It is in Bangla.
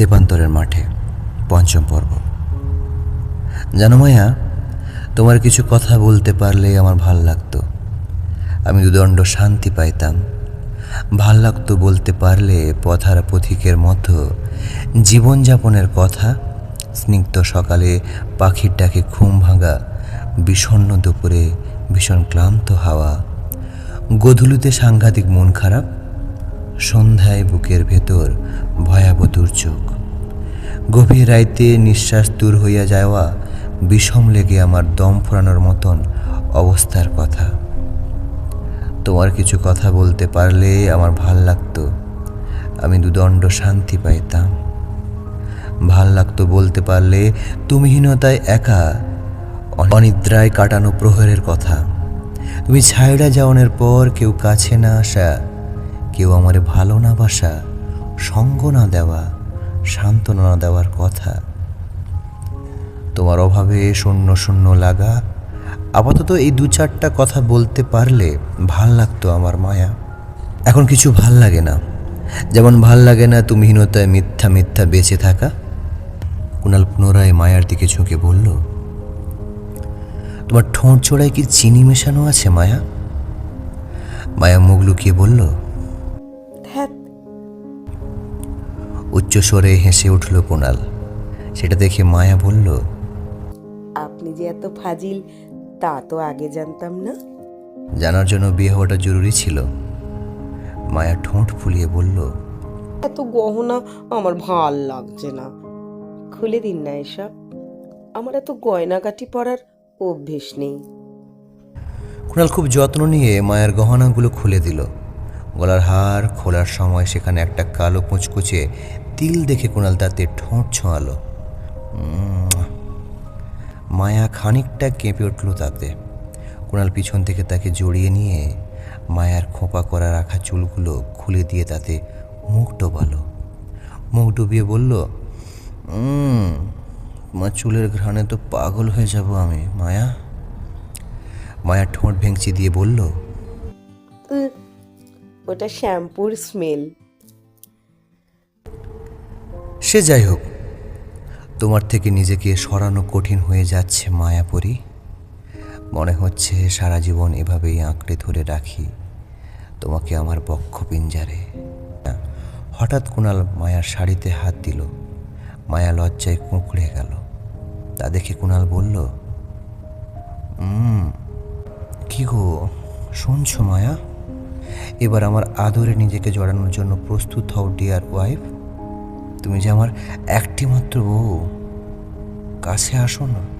তেপান্তরের মাঠে, পঞ্চম পর্ব। জানো মায়া, তোমার কিছু কথা বলতে পারলে আমার ভালো লাগতো। আমি দুদণ্ড শান্তি পাইতাম। ভালো লাগতো বলতে পারলে পথার পথিকের মতো জীবনযাপনের কথা, স্নিগ্ধ সকালে পাখির ডাকে ঘুম ভাঙা, বিষণ্ণ দুপুরে ভীষণ ক্লান্ত হাওয়া, গধূলিতে সাংঘাতিক মন খারাপ, সন্ধ্যায় বুকের ভেতর দুর্যোগ গভীর রাইতে নিঃশ্বাস দূর হইয়া যাওয়া বিষম লেগে আমার দম ফোরানোর মতন অবস্থার কথা। তোমার কিছু কথা বলতে পারলে আমার ভালো লাগতো। আমি দুদণ্ড শান্তি পাইতাম। ভালো লাগতো বলতে পারলে তুমিহীনতায় একা, অনিদ্রায় কাটানো প্রহরের কথা। তুমি ছাইড়া যাওয়ানোর পর কেউ কাছে না আসা, কেউ আমারে ভালো না বাসা, সঙ্গ না দেওয়া। সান্ত্বনা দেওয়ার কথা। তোমার অভাবে শূন্য শূন্য লাগা। আপাতত এই দু চারটা কথা বলতে পারলে ভালো লাগতো আমার মায়া। এখন কিছু ভালো লাগে না। যেমন ভালো লাগে না তুমিহীনতায় মিথ্যা মিথ্যা বেঁচে থাকা। কুণাল পুনরায় মায়ার দিকে ঝুঁকে বলল, তোমার ঠোঁট চোড়ায় কি চিনি মেশানো আছে মায়া? মায়া মুখ লুকিয়ে বলল উচ্চস্বরে হেসে উঠল কুণাল সেটা দেখে মায়া বলল আপনি যে এত ফাজিল তা তো আগে জানতাম না। জানার জন্য বিয়ে হওয়াটা জরুরি ছিল। মায়া ঠোঁট ফুলিয়ে বলল এত গহনা আমার ভালো লাগছে না। খুলে দিন না এসব। আমার এত গয়নাগাটি পরার অভ্যেস নেই। কুণাল খুব যত্ন নিয়ে মায়ের গহনাগুলো খুলে দিল। গলার হার খোলার সময় সেখানে একটা কালো কুচকুচে তিল দেখে কুণাল তাতে ঠোঁট ছোঁয়ালো। মায়া খানিকটা কেঁপে উঠল তাতে। কুণাল পিছন থেকে তাকে জড়িয়ে নিয়ে মায়ার খোঁপা করা রাখা চুলগুলো খুলে দিয়ে তাতে মুখ ডোবালো। মুখ ডুবিয়ে বলল "উম, তোমার চুলের ঘ্রাণে তো পাগল হয়ে যাব আমি মায়া? মায়া ঠোঁট ভেঙচি দিয়ে বলল ওটা শ্যাম্পুর স্মেল সে যাই হোক, তোমার থেকে নিজেকে সরানো কঠিন হয়ে যাচ্ছে মায়াপরি। মনে হচ্ছে সারা জীবন এভাবেই আঁকড়ে ধরে রাখি তোমাকে আমার বক্ষ পিঞ্জারে হঠাৎ কুণাল মায়ার শাড়িতে হাত দিল, মায়া লজ্জায় কুঁকড়ে গেল। তা দেখে কুণাল বলল কি গো, শুনছো মায়া? এবার আমার আদরে নিজেকে জড়ানোর জন্য প্রস্তুত হও ডিয়ার ওয়াইফ তুমি যে আমার একটি মাত্র বউ, কাছে আসো না।